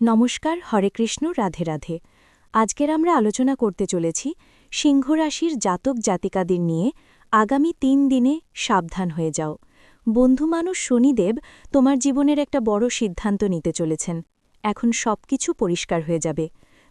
নমস্কার, হরে কৃষ্ণ, রাধে রাধে। আজকের আমরা আলোচনা করতে চলেছি সিংহ রাশির জাতক জাতিকাদের নিয়ে। আগামী তিন দিনে সাবধান হয়ে যাও। বন্ধু মানুষ শনিদেব তোমার জীবনের একটা বড় সিদ্ধান্ত নিতে চলেছেন। এখন সবকিছু পরিষ্কার হয়ে যাবে।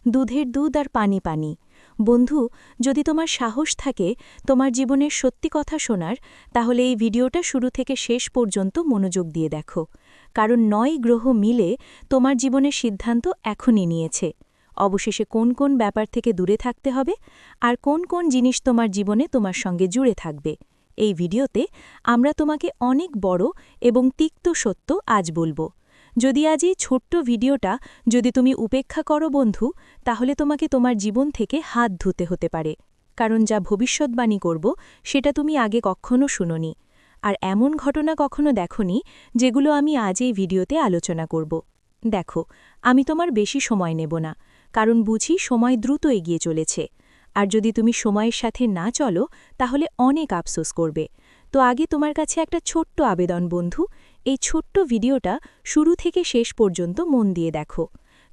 দুধের দুধ আর পানি পানি। বন্ধু, যদি তোমার সাহস থাকে তোমার জীবনের সত্যি কথা শোনার, তাহলে এই ভিডিওটা শুরু থেকে শেষ পর্যন্ত মনোযোগ দিয়ে দেখো। কারণ নয় গ্রহ মিলে তোমার জীবনের সিদ্ধান্ত এখনই নিয়েছে। অবশেষে কোন কোন ব্যাপার থেকে দূরে থাকতে হবে আর কোন কোন জিনিস তোমার জীবনে তোমার সঙ্গে জুড়ে থাকবে। এই ভিডিওতে আমরা তোমাকে অনেক বড় এবং তিক্ত সত্য আজ বলব। যদি আজ এই ছোট্ট ভিডিওটা যদি তুমি উপেক্ষা করো বন্ধু, তাহলে তোমাকে তোমার জীবন থেকে হাত ধুতে হতে পারে। কারণ যা ভবিষ্যৎবাণী করব, সেটা তুমি আগে কখনো শুনোনি। আর এমন ঘটনা কখনো দেখনি যেগুলো আমি আজ এই ভিডিওতে আলোচনা করব। দেখো, আমি তোমার বেশি সময় নেব না, কারণ বুঝি সময় দ্রুত এগিয়ে চলেছে। আর যদি তুমি সময়ের সাথে না চলো, তাহলে অনেক আফসোস করবে। তো আগে তোমার কাছে একটা ছোট্ট আবেদন বন্ধু, এই ছোট্ট ভিডিওটা শুরু থেকে শেষ পর্যন্ত মন দিয়ে দেখো।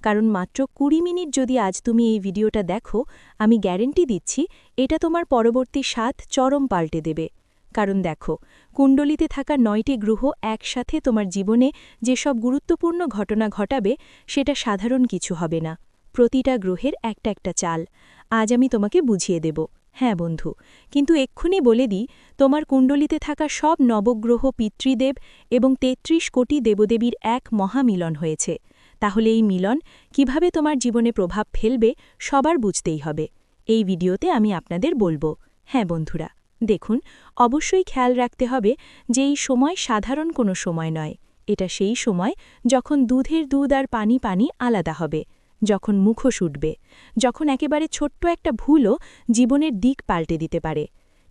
কারণ মাত্র কুড়ি মিনিট যদি আজ তুমি এই ভিডিওটা দেখো, আমি গ্যারেন্টি দিচ্ছি এটা তোমার পরবর্তী সাত চরম পাল্টে দেবে। কারণ দেখো, কুণ্ডলিতে থাকা নয়টি গ্রহ একসাথে তোমার জীবনে যেসব গুরুত্বপূর্ণ ঘটনা ঘটাবে, সেটা সাধারণ কিছু হবে না। প্রতিটা গ্রহের একটা একটা চাল। আজ আমি তোমাকে বুঝিয়ে দেব। হ্যাঁ বন্ধু, কিন্তু এক্ষুনি বলে দিই, তোমার কুণ্ডলিতে থাকা সব নবগ্রহ পিতৃদেব এবং ৩৩ কোটি দেবদেবীর এক মহামিলন হয়েছে। তাহলে এই মিলন কীভাবে তোমার জীবনে প্রভাব ফেলবে, সবার বুঝতেই হবে। এই ভিডিওতে আমি আপনাদের বলব। হ্যাঁ বন্ধুরা দেখুন, অবশ্যই খেয়াল রাখতে হবে যে এই সময় সাধারণ কোনো সময় নয়। এটা সেই সময় যখন দুধের দুধ আর পানি পানি আলাদা হবে, যখন মুখোশ উঠবে, যখন একেবারে ছোট্ট একটা ভুলও জীবনের দিক পাল্টে দিতে পারে।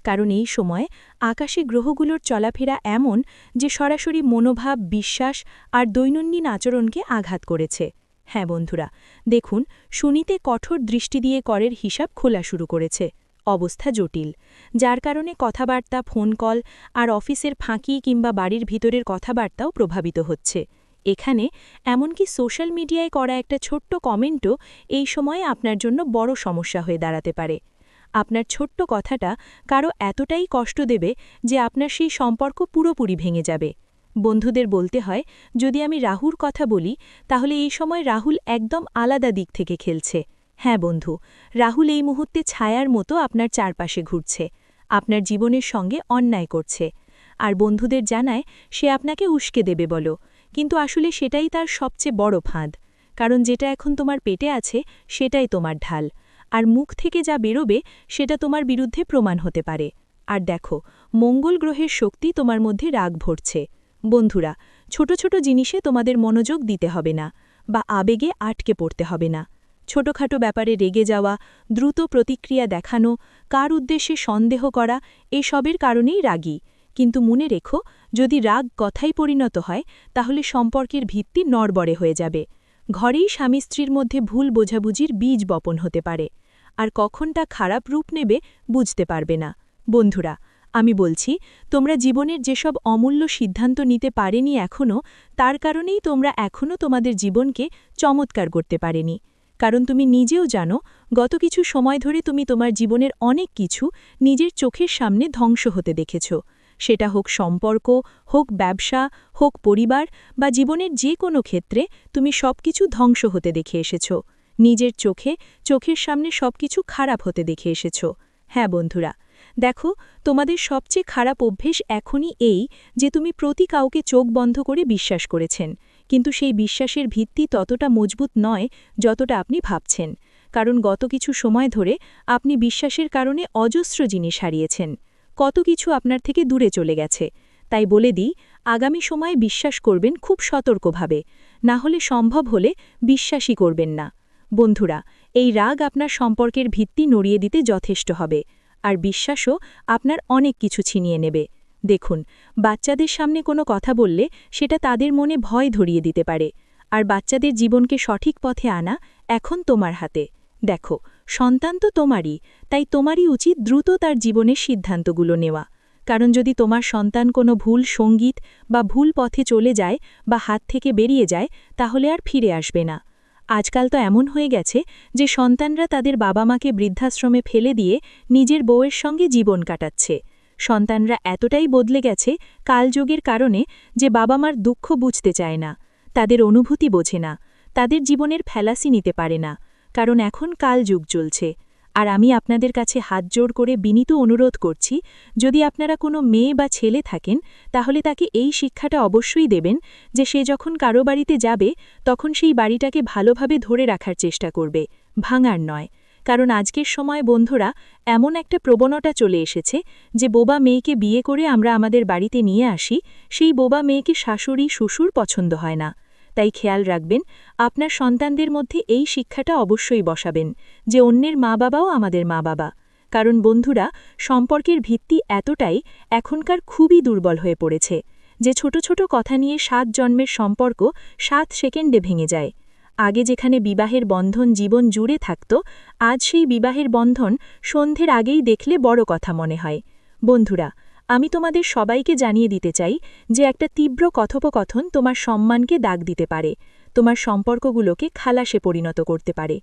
কারণ এই সময় আকাশে গ্রহগুলোর চলাফেরা এমন যে সরাসরি মনোভাব, বিশ্বাস আর দৈনন্দিন আচরণকে আঘাত করেছে। হ্যাঁ বন্ধুরা, দেখুন, শুনিতে কঠোর দৃষ্টি দিয়ে করের হিসাব খোলা শুরু করেছে। অবস্থা জটিল। যার কারণে কথাবার্তা, ফোন কল আর অফিসের ফাঁকি কিংবা বাড়ির ভিতরের কথাবার্তাও প্রভাবিত হচ্ছে। এখানে এমনকি সোশ্যাল মিডিয়ায় করা একটা ছোট্ট কমেন্টও এই সময়ে আপনার জন্য বড় সমস্যা হয়ে দাঁড়াতে পারে। আপনার ছোট্ট কথাটা কারও এতটাই কষ্ট দেবে যে আপনার সেই সম্পর্ক পুরোপুরি ভেঙে যাবে। বন্ধুদের বলতে হয়, যদি আমি রাহুর কথা বলি, তাহলে এই সময় রাহুল একদম আলাদা দিক থেকে খেলছে। হ্যাঁ বন্ধু, রাহুল এই মুহূর্তে ছায়ার মতো আপনার চারপাশে ঘুরছে। আপনার জীবনের সঙ্গে অন্যায় করছে। আর বন্ধুদের জানায়, সে আপনাকে উস্কে দেবে বলো। কিন্তু আসলে সেটাই তার সবচেয়ে বড় ফাঁদ। কারণ যেটা এখন তোমার পেটে আছে, সেটাই তোমার ঢাল। আর মুখ থেকে যা বেরোবে, সেটা তোমার বিরুদ্ধে প্রমাণ হতে পারে। আর দেখো, মঙ্গল গ্রহের শক্তি তোমার মধ্যে রাগ ভরছে। বন্ধুরা, ছোট ছোট জিনিসে তোমাদের মনোযোগ দিতে হবে না, বা আবেগে আটকে পড়তে হবে না। ছোটখাটো ব্যাপারে রেগে যাওয়া, দ্রুত প্রতিক্রিয়া দেখানো, কার উদ্দেশ্যে সন্দেহ করা, এসবের কারণেই রাগী। কিন্তু মনে রেখো, যদি রাগ কথাই পরিণত হয়, তাহলে সম্পর্কের ভিত্তি নড়বড়ে হয়ে যাবে। ঘরেই স্বামী স্ত্রীর মধ্যে ভুল বোঝাবুঝির বীজ বপন হতে পারে। আর কখনটা খারাপ রূপ নেবে, বুঝতে পারবে না। বন্ধুরা, আমি বলছি, তোমরা জীবনের যেসব অমূল্য সিদ্ধান্ত নিতে পারেনি এখনও তার কারণেই তোমরা এখনও তোমাদের জীবনকে চমৎকার করতে পারেনি। কারণ তুমি নিজেও জানো, গত কিছু সময় ধরে তুমি তোমার জীবনের অনেক কিছু নিজের চোখের সামনে ধ্বংস হতে দেখেছ। সেটা হোক সম্পর্ক, হোক ব্যবসা, হোক পরিবার বা জীবনের যে কোনো ক্ষেত্রে তুমি সব কিছু ধ্বংস হতে দেখে এসেছ। নিজের চোখে, চোখের সামনে সব কিছু খারাপ হতে দেখে এসেছ। হ্যাঁ বন্ধুরা, দেখো, তোমাদের সবচেয়ে খারাপ অভ্যেস এখনই এই যে তুমি প্রতি কাউকে চোখ বন্ধ করে বিশ্বাস করেছেন। কিন্তু সেই বিশ্বাসের ভিত্তি ততটা মজবুত নয় যতটা আপনি ভাবছেন। কারণ গত কিছু সময় ধরে আপনি বিশ্বাসের কারণে অজস্র জিনিস হারিয়েছেন। কত কিছু আপনার থেকে দূরে চলে গেছে। তাই বলে দিই, আগামী সময়ে বিশ্বাস করবেন খুব সতর্কভাবে। না হলে সম্ভব হলে বিশ্বাসই করবেন না। বন্ধুরা, এই রাগ আপনার সম্পর্কের ভিত্তি নড়িয়ে দিতে যথেষ্ট হবে। আর বিশ্বাসও আপনার অনেক কিছু ছিনিয়ে নেবে। দেখুন, বাচ্চাদের সামনে কোনো কথা বললে সেটা তাদের মনে ভয় ধরিয়ে দিতে পারে। আর বাচ্চাদের জীবনকে সঠিক পথে আনা এখন তোমার হাতে। দেখো, সন্তান তো তোমারই, তাই তোমারই উচিত দ্রুত তার জীবনের সিদ্ধান্তগুলো নেওয়া। কারণ যদি তোমার সন্তান কোনো ভুল সংগীত বা ভুল পথে চলে যায় বা হাত থেকে বেরিয়ে যায়, তাহলে আর ফিরে আসবে না। আজকাল তো এমন হয়ে গেছে যে সন্তানরা তাদের বাবা মাকে বৃদ্ধাশ্রমে ফেলে দিয়ে নিজের বউয়ের সঙ্গে জীবন কাটাচ্ছে। সন্তানরা এতটাই বদলে গেছে কালযোগের কারণে যে বাবা মার দুঃখ বুঝতে চায় না, তাদের অনুভূতি বোঝে না, তাদের জীবনের ফেলাসি নিতে পারে না, কারণ এখন কালযুগ চলছে। আর আমি আপনাদের কাছে হাত জোড় করে বিনীত অনুরোধ করছি, যদি আপনারা কোনো মেয়ে বা ছেলে থাকেন, তাহলে তাকে এই শিক্ষাটা অবশ্যই দেবেন যে সে যখন কারও বাড়িতে যাবে, তখন সেই বাড়িটাকে ভালোভাবে ধরে রাখার চেষ্টা করবে, ভাঙার নয়। কারণ আজকের সময় বন্ধুরা, এমন একটা প্রবণতা চলে এসেছে যে বোবা মেয়েকে বিয়ে করে আমরা আমাদের বাড়িতে নিয়ে আসি, সেই বোবা মেয়েকে শাশুড়ি, শ্বশুর পছন্দ হয় না। তাই খেয়াল রাখবেন, আপনার সন্তানদের মধ্যে এই শিক্ষাটা অবশ্যই বসাবেন যে অন্যের মা বাবাও আমাদের মা বাবা। কারণ বন্ধুরা, সম্পর্কের ভিত্তি এতটাই এখনকার খুবই দুর্বল হয়ে পড়েছে যে ছোট ছোট কথা নিয়ে সাত জন্মের সম্পর্ক সাত সেকেন্ডে ভেঙে যায়। আগে যেখানে বিবাহের বন্ধন জীবন জুড়ে থাকত, আজ সেই বিবাহের বন্ধন সন্ধ্যের আগেই দেখলে বড় কথা মনে হয়। বন্ধুরা, আমি তোমাদের সবাইকে জানিয়ে দিতে চাই যে একটা তীব্র কথোপকথন তোমার সম্মানকে দাগ দিতে পারে, তোমার সম্পর্কগুলোকে খালাসে পরিণত করতে পারে।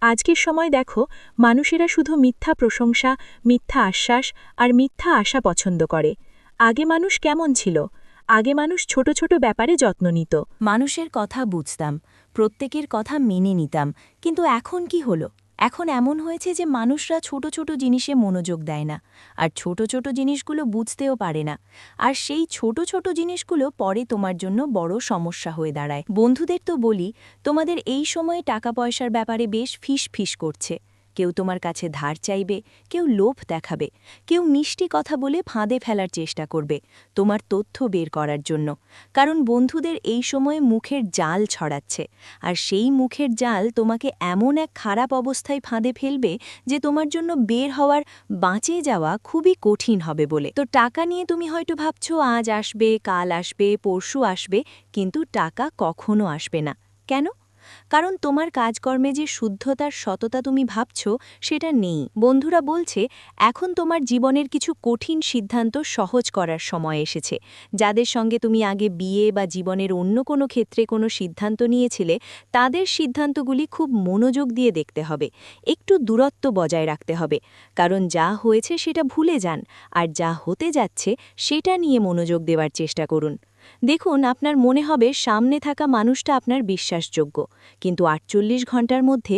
আজকের সময় দেখো, মানুষেরা শুধু মিথ্যা প্রশংসা, মিথ্যা আশ্বাস আর মিথ্যা আশা পছন্দ করে। আগে মানুষ কেমন ছিল? আগে মানুষ ছোট ছোট ব্যাপারে যত্ন নিত। মানুষের কথা বুঝতাম। প্রত্যেকের কথা মেনে নিতাম। কিন্তু এখন কি হলো? এখন এমন হয়েছে যে মানুষরা ছোট ছোট জিনিসে মনোযোগ দেয় না। আর ছোট ছোট জিনিসগুলো বুঝতেও পারে না। আর সেই ছোট ছোট জিনিসগুলো পরে তোমার জন্য বড় সমস্যা হয়ে দাঁড়ায়। বন্ধুদের তো বলি, তোমাদের এই সময়ে টাকা পয়সার ব্যাপারে বেশ ফিস ফিস করছে। কেউ তোমার কাছে ধার চাইবে, কেউ লোভ দেখাবে, কেউ মিষ্টি কথা বলে ফাঁদে ফেলার চেষ্টা করবে তোমার তথ্য বের করার জন্য। কারণ বন্ধুদের এই সময়ে মুখের জাল ছড়াচ্ছে, আর সেই মুখের জাল তোমাকে এমন এক খারাপ অবস্থায় ফাঁদে ফেলবে যে তোমার জন্য বের হওয়ার, বাঁচে যাওয়া খুবই কঠিন হবে বলে। তো টাকা নিয়ে তুমি হয়তো ভাবছ, আজ আসবে, কাল আসবে, পরশু আসবে, কিন্তু টাকা কখনো আসবে না। কেন? কারণ তোমার কাজকর্মে যে শুদ্ধতার সততা তুমি ভাবছ, সেটা নেই। বন্ধুরা বলছে, এখন তোমার জীবনের কিছু কঠিন সিদ্ধান্ত সহজ করার সময় এসেছে। যাদের সঙ্গে তুমি আগে বিয়ে বা জীবনের অন্য কোনো ক্ষেত্রে কোনো সিদ্ধান্ত নিয়েছিলে, তাদের সিদ্ধান্তগুলি খুব মনোযোগ দিয়ে দেখতে হবে। একটু দূরত্ব বজায় রাখতে হবে। কারণ যা হয়েছে সেটা ভুলে যান, আর যা হতে যাচ্ছে, সেটা নিয়ে মনোযোগ দেওয়ার চেষ্টা করুন। দেখুন, আপনার মনে হবে সামনে থাকা মানুষটা আপনার বিশ্বাসযোগ্য, কিন্তু আটচল্লিশ ঘণ্টার মধ্যে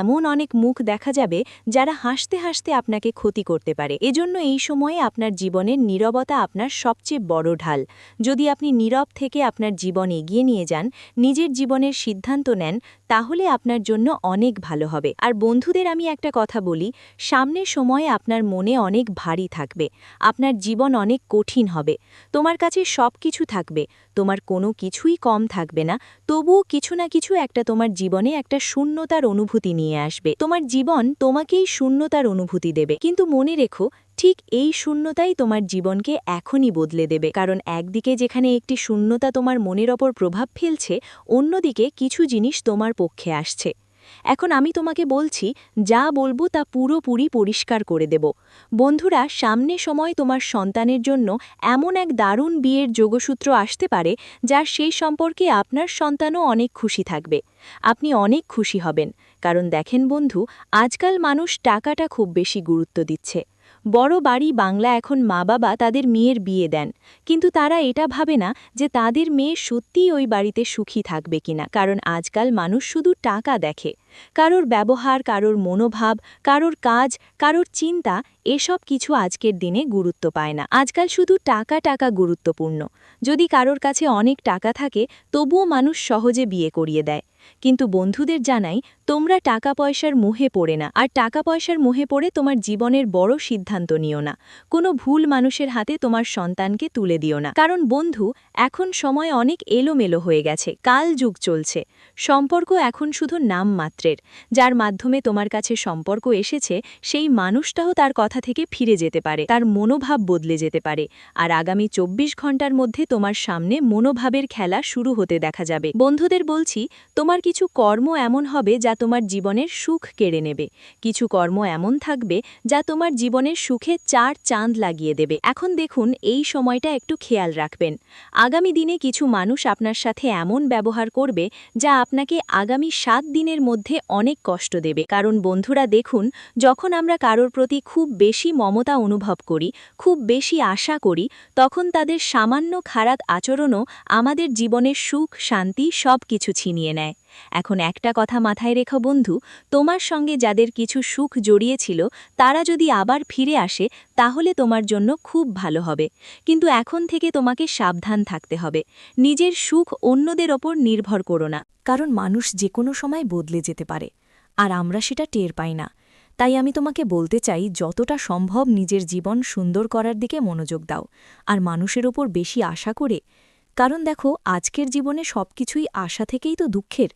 এমন অনেক মুখ দেখা যাবে যারা হাসতে হাসতে আপনাকে ক্ষতি করতে পারে। এজন্য এই সময়ে আপনার জীবনের নীরবতা আপনার সবচেয়ে বড় ঢাল। যদি আপনি নীরব থেকে আপনার জীবন এগিয়ে নিয়ে যান, নিজের জীবনের সিদ্ধান্ত নেন, তাহলে আপনার জন্য অনেক ভালো হবে। আর বন্ধুদের আমি একটা কথা বলি, সামনের সময়ে আপনার মনে অনেক ভারী থাকবে, আপনার জীবন অনেক কঠিন হবে। তোমার কাছে সব কিছু থাকবে, তোমার কোনো কিছুই কম থাকবে না, তবুও কিছু না কিছু একটা তোমার জীবনে একটা শূন্যতার অনুভূতি নিয়ে আসবে। তোমার জীবন তোমাকেই শূন্যতার অনুভূতি দেবে। কিন্তু মনে রেখো, ঠিক এই শূন্যতাই তোমার জীবনকে এখনই বদলে দেবে। কারণ একদিকে যেখানে একটি শূন্যতা তোমার মনের ওপর প্রভাব ফেলছে, অন্যদিকে কিছু জিনিস তোমার পক্ষে আসছে। এখন আমি তোমাকে বলছি, যা বলব তা পুরোপুরি পরিষ্কার করে দেব। বন্ধুরা, সামনে সময় তোমার সন্তানের জন্য এমন এক দারুণ বিয়ের যোগসূত্র আসতে পারে, যার সেই সম্পর্কে আপনার সন্তানও অনেক খুশি থাকবে। আপনি অনেক খুশি হবেন। কারণ দেখেন বন্ধু, আজকাল মানুষ টাকাটা খুব বেশি গুরুত্ব দিচ্ছে। বড় বাড়ি বাংলা এখন মা বাবা তাদের মেয়ের বিয়ে দেন। কিন্তু তারা এটা ভাবে না যে তাদের মেয়ে সত্যিই ওই বাড়িতে সুখী থাকবে কিনা। কারণ আজকাল মানুষ শুধু টাকা দেখে। কারোর ব্যবহার, কারোর মনোভাব, কারোর কাজ, কারোর চিন্তা, এসব কিছু আজকের দিনে গুরুত্ব পায় না। আজকাল শুধু টাকা টাকা গুরুত্বপূর্ণ। যদি কারোর কাছে অনেক টাকা থাকে, তবুও মানুষ সহজে বিয়ে করিয়ে দেয়। কিন্তু বন্ধুদের জানাই, তোমরা টাকা পয়সার মোহে পড়ে না। আর টাকা পয়সার মোহে পড়ে তোমার জীবনের বড় সিদ্ধান্ত নিও না। কোনো ভুল মানুষের হাতে তোমার সন্তানকে তুলে দিও না। কারণ বন্ধু, এখন সময় অনেক এলোমেলো হয়ে গেছে। কাল যুগ চলছে। সম্পর্ক এখন শুধু নাম মাত্রের। যার মাধ্যমে তোমার কাছে সম্পর্ক এসেছে, সেই মানুষটাও তার কথা থেকে ফিরে যেতে পারে। তার মনোভাব বদলে যেতে পারে। আর আগামী চব্বিশ ঘণ্টার মধ্যে তোমার সামনে মনোভাবের খেলা শুরু হতে দেখা যাবে। বন্ধুদের বলছি, তোমার তোমার কিছু কর্ম এমন হবে যা তোমার জীবনের সুখ কেড়ে নেবে। কিছু কর্ম এমন থাকবে যা তোমার জীবনের সুখে চার চাঁদ লাগিয়ে দেবে। এখন দেখুন, এই সময়টা একটু খেয়াল রাখবেন। আগামী দিনে কিছু মানুষ আপনার সাথে এমন ব্যবহার করবে যা আপনাকে আগামী সাত দিনের মধ্যে অনেক কষ্ট দেবে। কারণ বন্ধুরা, দেখুন, যখন আমরা কারোর প্রতি খুব বেশি মমতা অনুভব করি, খুব বেশি আশা করি, তখন তাদের সামান্য খারাপ আচরণও আমাদের জীবনের সুখ, শান্তি সব কিছু ছিনিয়ে নেয়। এখন একটা কথা মাথায় রেখো বন্ধু, তোমার সঙ্গে যাদের কিছু সুখ জড়িয়েছিল, তারা যদি আবার ফিরে আসে, তাহলে তোমার জন্য খুব ভালো হবে। কিন্তু এখন থেকে তোমাকে সাবধান থাকতে হবে। নিজের সুখ অন্যদের ওপর নির্ভর করো না। কারণ মানুষ যে কোনো সময় বদলে যেতে পারে, আর আমরা সেটা টের পাই না। তাই আমি তোমাকে বলতে চাই, যতটা সম্ভব নিজের জীবন সুন্দর করার দিকে মনোযোগ দাও, আর মানুষের ওপর বেশি আশা করে। কারণ দেখো, আজকের জীবনে সবকিছুই আশা থেকেই তো দুঃখের।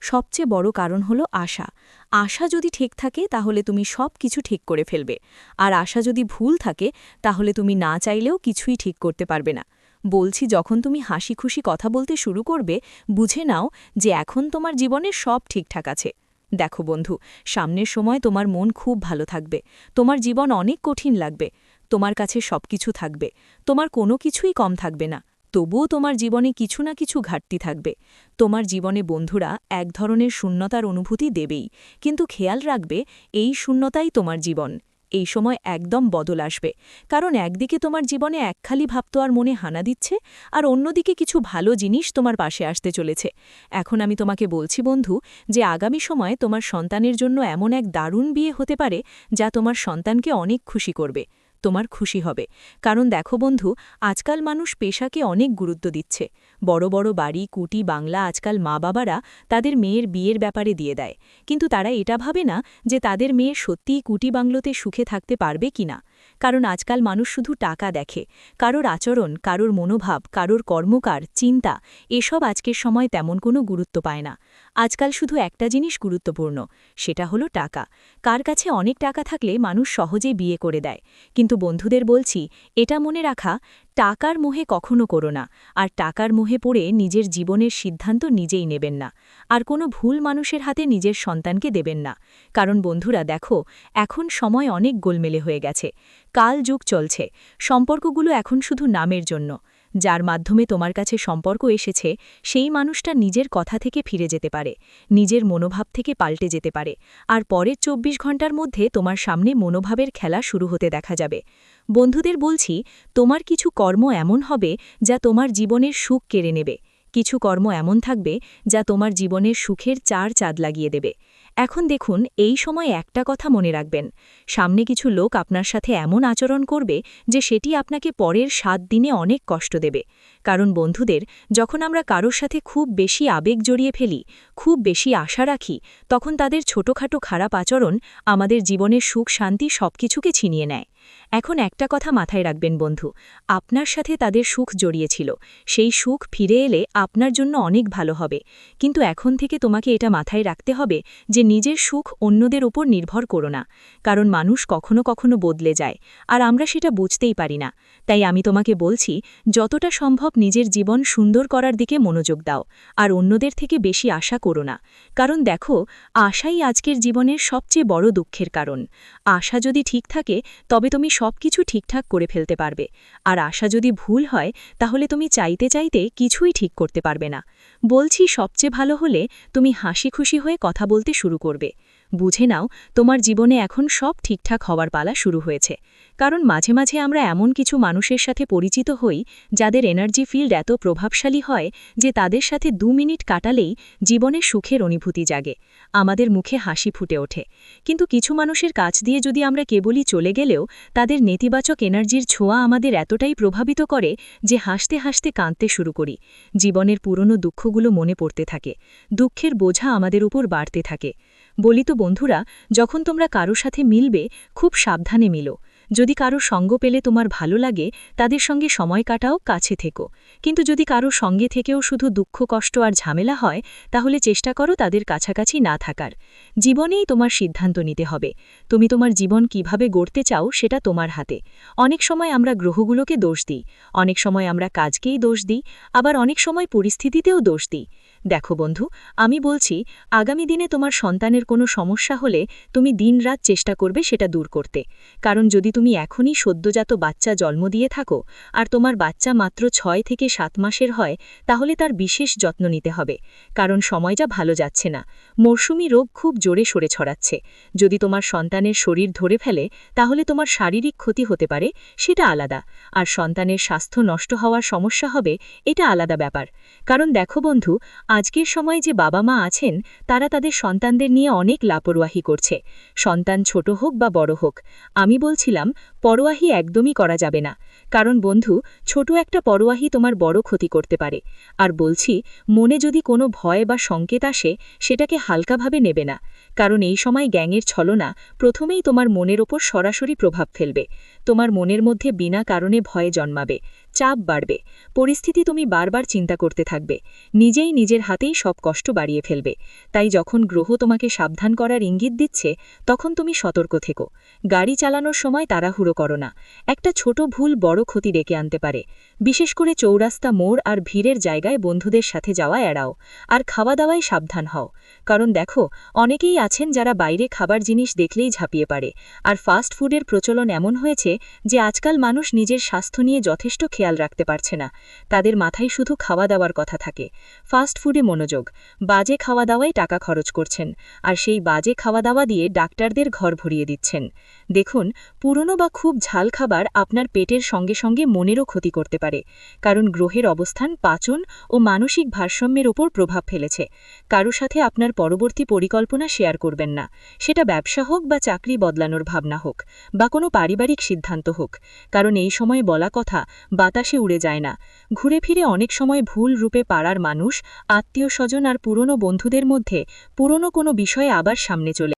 সবচেয়ে বড় কারণ হলো আশা। আশা যদি ঠিক থাকে, তাহলে তুমি সব কিছু ঠিক করে ফেলবে। আর আশা যদি ভুল থাকে, তাহলে তুমি না চাইলেও কিছুই ঠিক করতে পারবে না। বলছি, যখন তুমি হাসি খুশি কথা বলতে শুরু করবে, বুঝে নাও যে এখন তোমার জীবনে সব ঠিকঠাক আছে। দেখো বন্ধু, সামনের সময় তোমার মন খুব ভালো থাকবে। তোমার জীবন অনেক কঠিন লাগবে। তোমার কাছে সব কিছু থাকবে। তোমার কোনো কিছুই কম থাকবে না। তবুও তোমার জীবনে কিছু না কিছু ঘাটতি থাকবে। তোমার জীবনে বন্ধুরা এক ধরনের শূন্যতার অনুভূতি দেবেই। কিন্তু খেয়াল রাখবে, এই শূন্যতাই তোমার জীবন। এই সময় একদম বদল আসবে। কারণ একদিকে তোমার জীবনে একখালি ভাব তো আর মনে হানা দিচ্ছে, আর অন্যদিকে কিছু ভালো জিনিস তোমার পাশে আসতে চলেছে। এখন আমি তোমাকে বলছি বন্ধু, যে আগামী সময়ে তোমার সন্তানের জন্য এমন এক দারুণ বিয়ে হতে পারে, যা তোমার সন্তানকে অনেক খুশি করবে। তোমার খুশি হবে। কারণ দেখো বন্ধু, আজকাল মানুষ পেশাকে অনেক গুরুত্ব দিচ্ছে। বড় বড় বাড়ি, কুটি, বাংলা আজকাল মা বাবারা তাদের মেয়ের বিয়ের ব্যাপারে দিয়ে দেয়। কিন্তু তারা এটা ভাবে না যে তাদের মেয়ে সত্যিই কুটি বাংলোতে সুখে থাকতে পারবে কিনা। কারণ আজকাল মানুষ শুধু টাকা দেখে। কারোর আচরণ, কারোর মনোভাব, কারোর কর্মকার, চিন্তা, এসব আজকের সময় তেমন কোনো গুরুত্ব পায় না। আজকাল শুধু একটা জিনিস গুরুত্বপূর্ণ, সেটা হলো টাকা। কার কাছে অনেক টাকা থাকলে মানুষ সহজেই বিয়ে করে দেয়। কিন্তু বন্ধুদের বলছি, এটা মনে রাখা, টাকার মোহে কখনো করো না। আর টাকার মোহে পড়ে নিজের জীবনের সিদ্ধান্ত নিজেই নেবেন না। আর কোনো ভুল মানুষের হাতে নিজের সন্তানকে দেবেন না। কারণ বন্ধুরা, দেখো, এখন সময় অনেক গোলমেলে হয়ে গেছে। কাল যুগ চলছে। সম্পর্কগুলো এখন শুধু নামের জন্য। যার মাধ্যমে তোমার কাছে সম্পর্ক এসেছে, সেই মানুষটা নিজের কথা থেকে ফিরে যেতে পারে, নিজের মনোভাব থেকে পাল্টে যেতে পারে, আর পরের চব্বিশ ঘণ্টার মধ্যে তোমার সামনে মনোভাবের খেলা শুরু হতে দেখা যাবে। বন্ধুদের বলছি, তোমার কিছু কর্ম এমন হবে যা তোমার জীবনের সুখ কেড়ে নেবে, কিছু কর্ম এমন থাকবে যা তোমার জীবনের সুখের চার চাঁদ লাগিয়ে দেবে। এখন দেখুন, এই সময় একটা কথা মনে রাখবেন। সামনে কিছু লোক আপনার সাথে এমন আচরণ করবে যে সেটি আপনাকে পরের সাত দিনে অনেক কষ্ট দেবে। কারণ বন্ধুদের, যখন আমরা কারোর সাথে খুব বেশি আবেগ জড়িয়ে ফেলি, খুব বেশি আশা রাখি, তখন তাদের ছোটোখাটো খারাপ আচরণ আমাদের জীবনের সুখ শান্তি সব কিছুকে ছিনিয়ে নেয়। এখন একটা কথা মাথায় রাখবেন বন্ধু, আপনার সাথে তাদের সুখ জড়িয়েছিল। সেই সুখ ফিরে এলে আপনার জন্য অনেক ভালো হবে। কিন্তু এখন থেকে তোমাকে এটা মাথায় রাখতে হবে যে নিজের সুখ অন্যদের ওপর নির্ভর করো না। কারণ মানুষ কখনো কখনো বদলে যায়, আর আমরা সেটা বুঝতেই পারি না। তাই আমি তোমাকে বলছি, যতটা সম্ভব নিজের জীবন সুন্দর করার দিকে মনোযোগ দাও, আর অন্যদের থেকে বেশি আশা করো না। কারণ দেখো, আশাই আজকের জীবনের সবচেয়ে বড় দুঃখের কারণ। আশা যদি ঠিক থাকে, তবে তুমি সব কিছু ঠিকঠাক করে ফেলতে পারবে। আর আশা যদি ভুল হয়, তাহলে তুমি চাইতে চাইতে কিছুই ঠিক করতে পারবে না। বলছি, সবচেয়ে ভালো হলে তুমি হাসি খুশি হয়ে কথা বলতে শুরু করবে। বুঝে নাও, তোমার জীবনে এখন সব ঠিকঠাক হওয়ার পালা শুরু হয়েছে। কারণ মাঝে মাঝে আমরা এমন কিছু মানুষের সাথে পরিচিত হই, যাদের এনার্জি ফিল্ড এত প্রভাবশালী হয় যে তাদের সাথে দু মিনিট কাটালেই জীবনে সুখের অনুভূতি জাগে, আমাদের মুখে হাসি ফুটে ওঠে। কিন্তু কিছু মানুষের কাছ দিয়ে যদি আমরা কেবলই চলে গেলেও, তাদের নেতিবাচক এনার্জির ছোঁয়া আমাদের এতটাই প্রভাবিত করে যে হাসতে হাসতে কাঁদতে শুরু করি। জীবনের পুরনো দুঃখগুলো মনে পড়তে থাকে, দুঃখের বোঝা আমাদের উপর বাড়তে থাকে। বলি তো বন্ধুরা, যখন তোমরা কারও সাথে মিলবে, খুব সাবধানে মিলো। যদি কারও সঙ্গ পেলে তোমার ভালো লাগে, তাদের সঙ্গে সময় কাটাও, কাছে থেকো। কিন্তু যদি কারও সঙ্গে থেকেও শুধু দুঃখ, কষ্ট আর ঝামেলা হয়, তাহলে চেষ্টা করো তাদের কাছাকাছি না থাকার। জীবনেই তোমার সিদ্ধান্ত নিতে হবে। তুমি তোমার জীবন কীভাবে গড়তে চাও, সেটা তোমার হাতে। অনেক সময় আমরা গ্রহগুলোকে দোষ দিই। অনেক সময় আমরা কাজকেই দোষ দিই। আবার অনেক সময় পরিস্থিতিতেও দোষ দিই। দেখো বন্ধু, আমি বলছি, আগামী দিনে তোমার সন্তানের কোনো সমস্যা হলে তুমি দিনরাত চেষ্টা করবে সেটা দূর করতে। কারণ যদি তুমি এখনই সদ্যজাত বাচ্চা জন্ম দিয়ে থাকো, আর তোমার বাচ্চা মাত্র ছয় থেকে সাত মাসের হয়, তাহলে তার বিশেষ যত্ন নিতে হবে। কারণ সময়টা ভালো যাচ্ছে না। মরশুমি রোগ খুব জোরে সরে ছড়াচ্ছে। যদি তোমার সন্তানের শরীর ধরে ফেলে, তাহলে তোমার শারীরিক ক্ষতি হতে পারে, সেটা আলাদা। আর সন্তানের স্বাস্থ্য নষ্ট হওয়ার সমস্যা হবে, এটা আলাদা ব্যাপার। কারণ দেখো বন্ধু আজকের সময় যে বাবা মা আছেন, তারা তাদের সন্তানদের নিয়ে অনেক লাপরোয়াহি করছে। সন্তান ছোট হোক বা বড় হোক, আমি বলছিলাম, পরোয়াহি একদমই করা যাবে না। কারণ বন্ধু, ছোট একটা পরোয়াহি তোমার বড় ক্ষতি করতে পারে। আর বলছি, মনে যদি কোনো ভয় বা সংকেত আসে, সেটাকে হালকাভাবে নেবে না। কারণ এই সময় গ্যাংয়ের ছলনা প্রথমেই তোমার মনের ওপর সরাসরি প্রভাব ফেলবে। তোমার মনের মধ্যে বিনা কারণে ভয়ে জন্মাবে। চাপ বাড়বে। পরিস্থিতি তুমি বারবার চিন্তা করতে থাকবে। নিজেই নিজের হাতেই সব কষ্ট বাড়িয়ে ফেলবে। তাই যখন গ্রহ তোমাকে সাবধান করার ইঙ্গিত দিচ্ছে, তখন তুমি সতর্ক থেকো। গাড়ি চালানোর সময় তাড়াহুড়ো করো না। একটা ছোট ভুল বড় ক্ষতি ডেকে আনতে পারে। বিশেষ করে চৌরাস্তা মোড় আর ভিড়ের জায়গায় বন্ধুদের সাথে যাওয়া এড়াও। আর খাওয়া দাওয়ায় সাবধান হও। কারণ দেখো, অনেকেই আছেন যারা বাইরে খাবার জিনিস দেখলেই ঝাঁপিয়ে পারে আর ফাস্ট ফুডের প্রচলন এমন হয়েছে যে আজকাল মানুষ নিজের স্বাস্থ্য নিয়ে যথেষ্ট খেয়াল রাখতে পারছে না। তাদের মাথায় শুধু খাওয়া দাওয়ার কথা থাকে। ফাস্ট ফুডে মনোযোগ। বাজে খাওয়া দাওয়ায় টাকা খরচ করছেন আর সেই বাজে খাওয়া দাওয়া দিয়ে ডাক্তারদের ঘর ভরিয়ে দিচ্ছেন। দেখুন, পুরনো বা খুব ঝাল খাবার আপনার পেটের সঙ্গে সঙ্গে মনেরও ক্ষতি করতে পারে, কারণ গ্রহের অবস্থান, পাচন ও মানসিক ভারসাম্যের ওপর প্রভাব ফেলেছে। কারও সাথে আপনার পরবর্তী পরিকল্পনা শেয়ার করবেন না। সেটা ব্যবসা হোক বা চাকরি বদলানোর ভাবনা হোক, বা কোনো পারিবারিক সিদ্ধান্ত হোক। কারণ এই সময় বলা কথা বাতাসে উড়ে যায় না। ঘুরে ফিরে অনেক সময় ভুল রূপে পাড়ার মানুষ, আত্মীয় স্বজন আর পুরনো বন্ধুদের মধ্যে পুরনো কোনো বিষয়ে আবার সামনে চলে